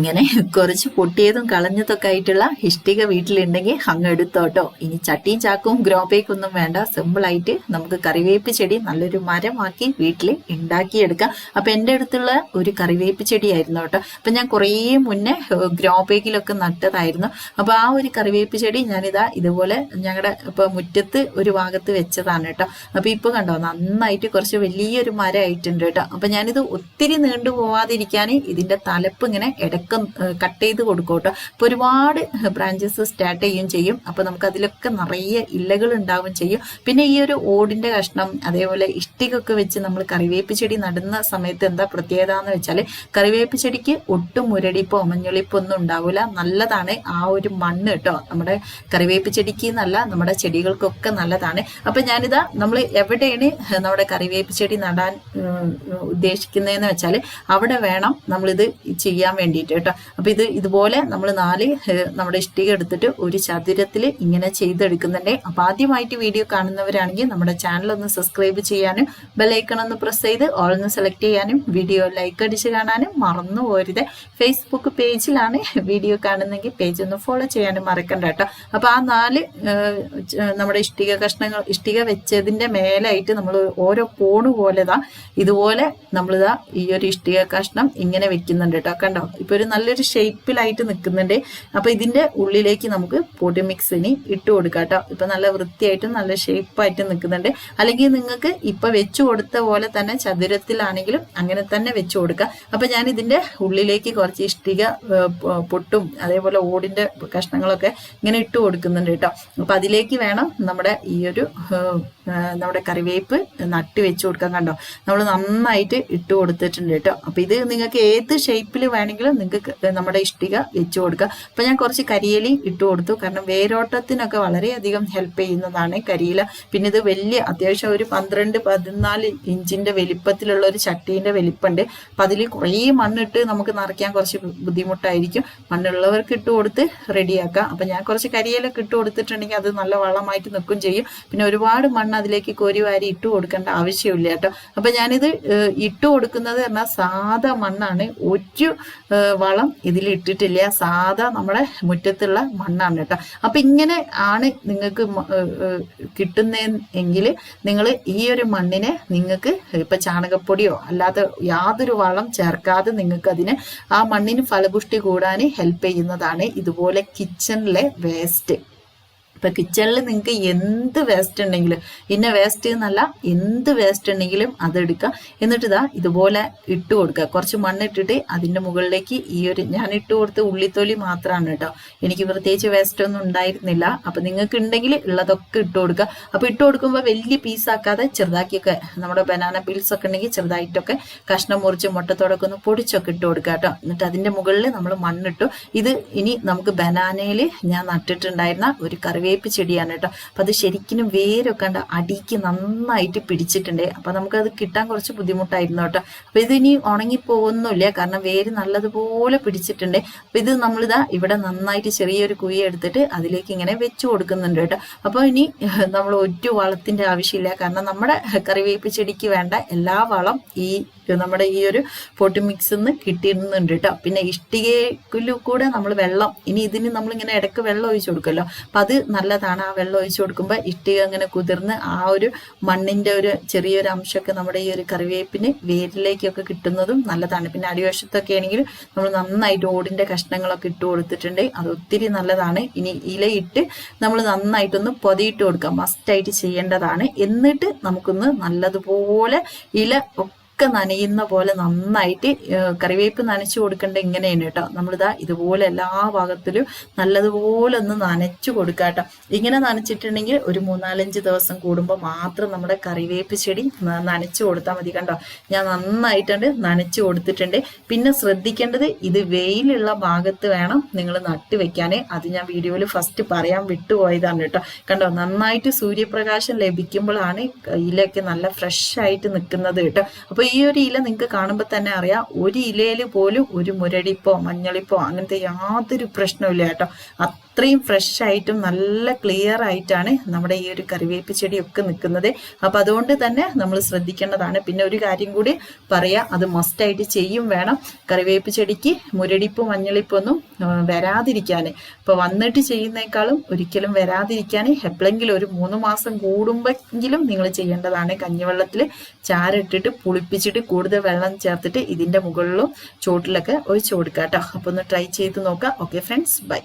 ഇങ്ങനെ കുറച്ച് പൊട്ടിയതും കളഞ്ഞതൊക്കെ ആയിട്ടുള്ള ഇഷ്ടിക വീട്ടിലുണ്ടെങ്കിൽ അങ്ങ് എടുത്തോട്ടോ. ഇനി ചട്ടിയും ചാക്കും ഗ്രോപ്പേക്കും ഒന്നും വേണ്ട. സിമ്പിൾ ആയിട്ട് നമുക്ക് കറിവേപ്പ് ചെടി നല്ലൊരു മരമാക്കി വീട്ടിൽ ഉണ്ടാക്കിയെടുക്കാം. അപ്പൊ എന്റെ അടുത്തുള്ള ഒരു കറിവേപ്പ് ചെടിയായിരുന്നു കേട്ടോ. അപ്പൊ ഞാൻ കുറേ മുന്നേ ഗ്രോപ്പേക്കിലൊക്കെ നട്ടതായിരുന്നു. അപ്പൊ ആ ഒരു കറിവേപ്പ് ചെടി ഞാനിതാ ഇതുപോലെ ഞങ്ങളുടെ ഇപ്പൊ മുറ്റത്ത് ഒരു ഭാഗത്ത് വെച്ചതാണ് കേട്ടോ. അപ്പൊ ഇപ്പൊ കണ്ടോ നന്നായിട്ട് കുറച്ച് വലിയൊരു മരമായിട്ടുണ്ട് കേട്ടോ. അപ്പൊ ഞാനിത് ഒത്തിരി നീണ്ടു പോവാതിരിക്കാൻ ഇതിന്റെ തലപ്പ് ഇങ്ങനെ ഇടയ്ക്ക് കട്ട് ചെയ്ത് കൊടുക്കും കേട്ടോ. അപ്പോൾ ഒരുപാട് ബ്രാഞ്ചസ് സ്റ്റാർട്ട് ചെയ്യുകയും ചെയ്യും. അപ്പോൾ നമുക്ക് അതിലൊക്കെ നിറയെ ഇലകൾ ഉണ്ടാവുകയും ചെയ്യും. പിന്നെ ഈ ഒരു ഓടിന്റെ കഷ്ണം അതേപോലെ ഇഷ്ടികൊക്കെ വെച്ച് നമ്മൾ കറിവേപ്പ് ചെടി നടുന്ന സമയത്ത് എന്താ പ്രത്യേകത എന്ന് വെച്ചാൽ കറിവേപ്പ് ചെടിക്ക് ഒട്ടും മുരടിപ്പോ മഞ്ഞളിപ്പോ ഒന്നും ഉണ്ടാവില്ല നല്ലതാണ് ആ ഒരു മണ്ണ് കേട്ടോ. നമ്മുടെ കറിവേപ്പ് ചെടിക്ക് എന്നല്ല നമ്മുടെ ചെടികൾക്കൊക്കെ നല്ലതാണ്. അപ്പം ഞാനിതാ നമ്മൾ എവിടെയാണ് നമ്മുടെ കറിവേപ്പ് ചെടി നടാൻ ഉദ്ദേശിക്കുന്നതെന്ന് വെച്ചാൽ അവിടെ വേണം നമ്മളിത് ചെയ്യാൻ വേണ്ടിയിട്ട് കേട്ടോ. അപ്പൊ ഇത് ഇതുപോലെ നമ്മൾ നാല് നമ്മുടെ ഇഷ്ടിക എടുത്തിട്ട് ഒരു ചതുരത്തിൽ ഇങ്ങനെ ചെയ്തെടുക്കുന്നുണ്ട്. അപ്പൊ ആദ്യമായിട്ട് വീഡിയോ കാണുന്നവരാണെങ്കിൽ നമ്മുടെ ചാനൽ ഒന്ന് സബ്സ്ക്രൈബ് ചെയ്യാനും ബെലൈക്കൺ ഒന്ന് പ്രസ് ചെയ്ത് ഓൾ സെലക്ട് ചെയ്യാനും വീഡിയോ ലൈക്ക് അടിച്ച് കാണാനും മറന്നു പോരുത്. ഫേസ്ബുക്ക് പേജിലാണ് വീഡിയോ കാണുന്നെങ്കിൽ പേജ് ഒന്ന് ഫോളോ ചെയ്യാനും മറക്കണ്ട കേട്ടോ. അപ്പൊ ആ നാല് നമ്മുടെ ഇഷ്ടിക കഷ്ണങ്ങൾ ഇഷ്ടിക വെച്ചതിന്റെ മേലായിട്ട് നമ്മൾ ഓരോ കോണ് പോലെതാ ഇതുപോലെ നമ്മളിതാ ഈ ഒരു ഇഷ്ടിക കഷ്ണം ഇങ്ങനെ വെക്കുന്നുണ്ട് കേട്ടോ. കണ്ടോ? ഇപ്പൊ ഒരു നല്ലൊരു ഷേപ്പിലായിട്ട് നിൽക്കുന്നുണ്ട് അപ്പോൾ ഇതിന്റെ ഉള്ളിലേക്ക് നമുക്ക് പൊടി മിക്സിന് ഇട്ട് കൊടുക്കാം കേട്ടോ. ഇപ്പം നല്ല വൃത്തിയായിട്ടും നല്ല ഷേപ്പായിട്ട് നിൽക്കുന്നുണ്ട് അല്ലെങ്കിൽ നിങ്ങൾക്ക് ഇപ്പം വെച്ച് കൊടുത്ത പോലെ തന്നെ ചതുരത്തിലാണെങ്കിലും അങ്ങനെ തന്നെ വെച്ച് കൊടുക്കാം. അപ്പം ഞാൻ ഇതിന്റെ ഉള്ളിലേക്ക് കുറച്ച് ഇഷ്ടിക പൊട്ടും അതേപോലെ ഓടിന്റെ കഷ്ണങ്ങളൊക്കെ ഇങ്ങനെ ഇട്ട് കൊടുക്കുന്നുണ്ട് കേട്ടോ. അപ്പം അതിലേക്ക് വേണം നമ്മുടെ ഈ ഒരു നമ്മുടെ കറിവേപ്പ് നട്ട് വെച്ച് കൊടുക്കാൻ കണ്ടോ? നമ്മൾ നന്നായിട്ട് ഇട്ട് കൊടുത്തിട്ടുണ്ട് കേട്ടോ. അപ്പം ഇത് നിങ്ങൾക്ക് ഏത് ഷേപ്പിൽ വേണമെങ്കിലും നിങ്ങൾക്ക് നമ്മുടെ ഇഷ്ടിക വെച്ചു കൊടുക്കുക. അപ്പം ഞാൻ കുറച്ച് കരിയലി ഇട്ട് കൊടുത്തു. കാരണം വേരോട്ടത്തിനൊക്കെ വളരെയധികം ഹെൽപ്പ് ചെയ്യുന്നതാണ് കരിയില. പിന്നെ ഇത് വലിയ അത്യാവശ്യം ഒരു പന്ത്രണ്ട് പതിനാല് ഇഞ്ചിന്റെ വലിപ്പത്തിലുള്ള ഒരു ചട്ടീന്റെ വലിപ്പമുണ്ട് അപ്പം അതിൽ കുറേ മണ്ണിട്ട് നമുക്ക് നിറയ്ക്കാൻ കുറച്ച് ബുദ്ധിമുട്ടായിരിക്കും. മണ്ണുള്ളവർക്ക് ഇട്ട് കൊടുത്ത് റെഡിയാക്കാം. അപ്പം ഞാൻ കുറച്ച് കരിയിലൊക്കെ ഇട്ട് കൊടുത്തിട്ടുണ്ടെങ്കിൽ അത് നല്ല വളമായിട്ട് നിൽക്കും ചെയ്യും. പിന്നെ ഒരുപാട് മണ്ണ് അതിലേക്ക് കോരി വാരി ഇട്ട് കൊടുക്കേണ്ട ആവശ്യമില്ല കേട്ടോ. അപ്പം ഞാനിത് ഇട്ട് കൊടുക്കുന്നത് പറഞ്ഞാൽ സാധാ മണ്ണാണ്. ഒരു വളം ഇതിൽ ഇട്ടിട്ടില്ല സാധാ നമ്മുടെ മുറ്റത്തുള്ള മണ്ണാണ് കേട്ടോ. അപ്പൊ ഇങ്ങനെ ആണ് നിങ്ങൾക്ക് കിട്ടുന്നെങ്കിൽ നിങ്ങൾ ഈ ഒരു മണ്ണിനെ നിങ്ങൾക്ക് ഇപ്പൊ ചാണകപ്പൊടിയോ അല്ലാതെ യാതൊരു വളം ചേർക്കാതെ നിങ്ങൾക്ക് അതിന് ആ മണ്ണിന് ഫലപുഷ്ടി കൂടാൻ ഹെൽപ്പ് ചെയ്യുന്നതാണ് ഇതുപോലെ കിച്ചണിലെ വേസ്റ്റ് ഇപ്പൊ കിച്ചണിൽ നിങ്ങൾക്ക് എന്ത് വേസ്റ്റ് ഉണ്ടെങ്കിലും ഇന്ന വേസ്റ്റ് എന്നല്ല എന്ത് വേസ്റ്റ് ഉണ്ടെങ്കിലും അതെടുക്കുക എന്നിട്ട് ഇതാ ഇതുപോലെ ഇട്ട് കൊടുക്കുക കുറച്ച് മണ്ണിട്ടിട്ട് അതിന്റെ മുകളിലേക്ക് ഈ ഒരു ഞാൻ ഇട്ട് കൊടുത്ത ഉള്ളിത്തൊലി മാത്രമാണ് കേട്ടോ. എനിക്ക് പ്രത്യേകിച്ച് വേസ്റ്റ് ഒന്നും ഉണ്ടായിരുന്നില്ല. അപ്പൊ നിങ്ങൾക്ക് ഉണ്ടെങ്കിൽ ഉള്ളതൊക്കെ ഇട്ട് കൊടുക്കുക അപ്പൊ ഇട്ട് കൊടുക്കുമ്പോൾ വലിയ പീസാക്കാതെ ചെറുതാക്കിയൊക്കെ നമ്മുടെ ബനാന പീൽസ് ഒക്കെ ഉണ്ടെങ്കിൽ ചെറുതായിട്ടൊക്കെ കഷ്ണം മുറിച്ച് മുട്ടത്തോടൊക്കെ ഒന്ന് പൊടിച്ചൊക്കെ ഇട്ട് കൊടുക്കുക കേട്ടോ. എന്നിട്ട് അതിന്റെ മുകളിൽ നമ്മൾ മണ്ണിട്ടു ഇത് ഇനി നമുക്ക് ബനാനയിൽ ഞാൻ നട്ടിട്ടുണ്ടായിരുന്ന ഒരു കറിവേ കറിവേപ്പ് ചെടിയാണ് കേട്ടോ. അപ്പം അത് ശരിക്കും വേരൊക്കെ ഉണ്ട് അടിക്ക് നന്നായിട്ട് പിടിച്ചിട്ടുണ്ട്. അപ്പം നമുക്കത് കിട്ടാൻ കുറച്ച് ബുദ്ധിമുട്ടായിരുന്നു കേട്ടോ. അപ്പം ഇത് ഇനി ഉണങ്ങിപ്പോകുന്നില്ല കാരണം വേര് നല്ലതുപോലെ പിടിച്ചിട്ടുണ്ട്. അപ്പം ഇത് നമ്മളിതാ ഇവിടെ നന്നായിട്ട് ചെറിയൊരു കുഴി എടുത്തിട്ട് അതിലേക്ക് ഇങ്ങനെ വെച്ചു കൊടുക്കുന്നുണ്ട് കേട്ടോ. അപ്പോൾ ഇനി നമ്മൾ ഒറ്റ വളത്തിന്റെ ആവശ്യമില്ല. കാരണം നമ്മുടെ കറിവേപ്പ് ചെടിക്ക് വേണ്ട എല്ലാ വളം ഈ നമ്മുടെ ഈ ഒരു പൊട്ടി മിക്സ് നിന്ന് കിട്ടിയിരുന്നുണ്ട് കേട്ടോ. പിന്നെ ഇഷ്ടികയിൽ കൂടെ നമ്മൾ വെള്ളം ഇനി ഇതിന് നമ്മളിങ്ങനെ ഇടയ്ക്ക് വെള്ളം ഒഴിച്ചു കൊടുക്കുമല്ലോ. അപ്പം അത് നല്ലതാണ്. ആ വെള്ളം ഒഴിച്ചു കൊടുക്കുമ്പോൾ ഇഷ്ടിക അങ്ങനെ കുതിർന്ന് ആ ഒരു മണ്ണിന്റെ ഒരു ചെറിയൊരു അംശമൊക്കെ നമ്മുടെ ഈ ഒരു കറിവേപ്പിന് വേരിലേക്കൊക്കെ കിട്ടുന്നതും നല്ലതാണ്. പിന്നെ അടിവശത്തൊക്കെ ആണെങ്കിൽ നമ്മൾ നന്നായിട്ട് ഓടിന്റെ കഷ്ണങ്ങളൊക്കെ ഇട്ട് കൊടുത്തിട്ടുണ്ട്. അത് ഒത്തിരി നല്ലതാണ്. ഇനി ഇലയിട്ട് നമ്മൾ നന്നായിട്ടൊന്ന് പൊതിയിട്ട് കൊടുക്കുക മസ്റ്റായിട്ട് ചെയ്യേണ്ടതാണ്. എന്നിട്ട് നമുക്കൊന്ന് നല്ലതുപോലെ ഇല ഒക്കെ നനയുന്ന പോലെ നന്നായിട്ട് കറിവേപ്പ് നനച്ചു കൊടുക്കേണ്ട ഇങ്ങനെയാണ് കേട്ടോ. നമ്മളിതാ ഇതുപോലെ എല്ലാ ഭാഗത്തിലും നല്ലതുപോലെ ഒന്ന് നനച്ചു കൊടുക്കുക കേട്ടോ. ഇങ്ങനെ നനച്ചിട്ടുണ്ടെങ്കിൽ ഒരു മൂന്നാലഞ്ച് ദിവസം കൂടുമ്പോൾ മാത്രം നമ്മുടെ കറിവേപ്പ് ചെടി നനച്ചു കൊടുത്താൽ മതി കണ്ടോ. ഞാൻ നന്നായിട്ടുണ്ട് നനച്ചു കൊടുത്തിട്ടുണ്ട്. പിന്നെ ശ്രദ്ധിക്കേണ്ടത് ഇത് വെയിലുള്ള ഭാഗത്ത് വേണം നിങ്ങൾ നട്ടു വെക്കാൻ. അത് ഞാൻ വീഡിയോയിൽ ഫസ്റ്റ് പറയാൻ വിട്ടുപോയതാണ് കേട്ടോ. കണ്ടോ നന്നായിട്ട് സൂര്യപ്രകാശം ലഭിക്കുമ്പോഴാണ് ഇലയൊക്കെ നല്ല ഫ്രഷ് ആയിട്ട് നിൽക്കുന്നത് കേട്ടോ. അപ്പൊ ഈ ഒരു ഇല നിങ്ങൾക്ക് കാണുമ്പോൾ തന്നെ അറിയാം. ഒരു ഇലയിൽ പോലും ഒരു മുരടിപ്പോ മഞ്ഞളിപ്പോ അങ്ങനത്തെ യാതൊരു പ്രശ്നവും ഇല്ല കേട്ടോ. അത്രയും ഫ്രഷ് ആയിട്ടും നല്ല ക്ലിയർ ആയിട്ടാണ് നമ്മുടെ ഈ ഒരു കറിവേപ്പ് ചെടിയൊക്കെ നിൽക്കുന്നത്. അപ്പം അതുകൊണ്ട് തന്നെ നമ്മൾ ശ്രദ്ധിക്കേണ്ടതാണ്. പിന്നെ ഒരു കാര്യം കൂടി പറയാം. അത് മസ്റ്റായിട്ട് ചെയ്യും വേണം. കറിവേപ്പ് ചെടിക്ക് മുരടിപ്പ് മഞ്ഞളിപ്പൊന്നും വരാതിരിക്കാൻ. ഇപ്പോൾ വന്നിട്ട് ചെയ്യുന്നേക്കാളും ഒരിക്കലും വരാതിരിക്കാൻ എപ്പോഴെങ്കിലും ഒരു മൂന്ന് മാസം കൂടുമ്പോഴെങ്കിലും നിങ്ങൾ ചെയ്യേണ്ടതാണ്. കഞ്ഞിവെള്ളത്തിൽ ചാരിട്ടിട്ട് പുളിപ്പിച്ചിട്ട് കൂടുതൽ വെള്ളം ചേർത്തിട്ട് ഇതിന്റെ മുകളിലും ചോട്ടിലൊക്കെ ഒഴിച്ചു കൊടുക്കുക കേട്ടോ അപ്പോൾ ഒന്ന് ട്രൈ ചെയ്ത് നോക്കാം. Okay friends bye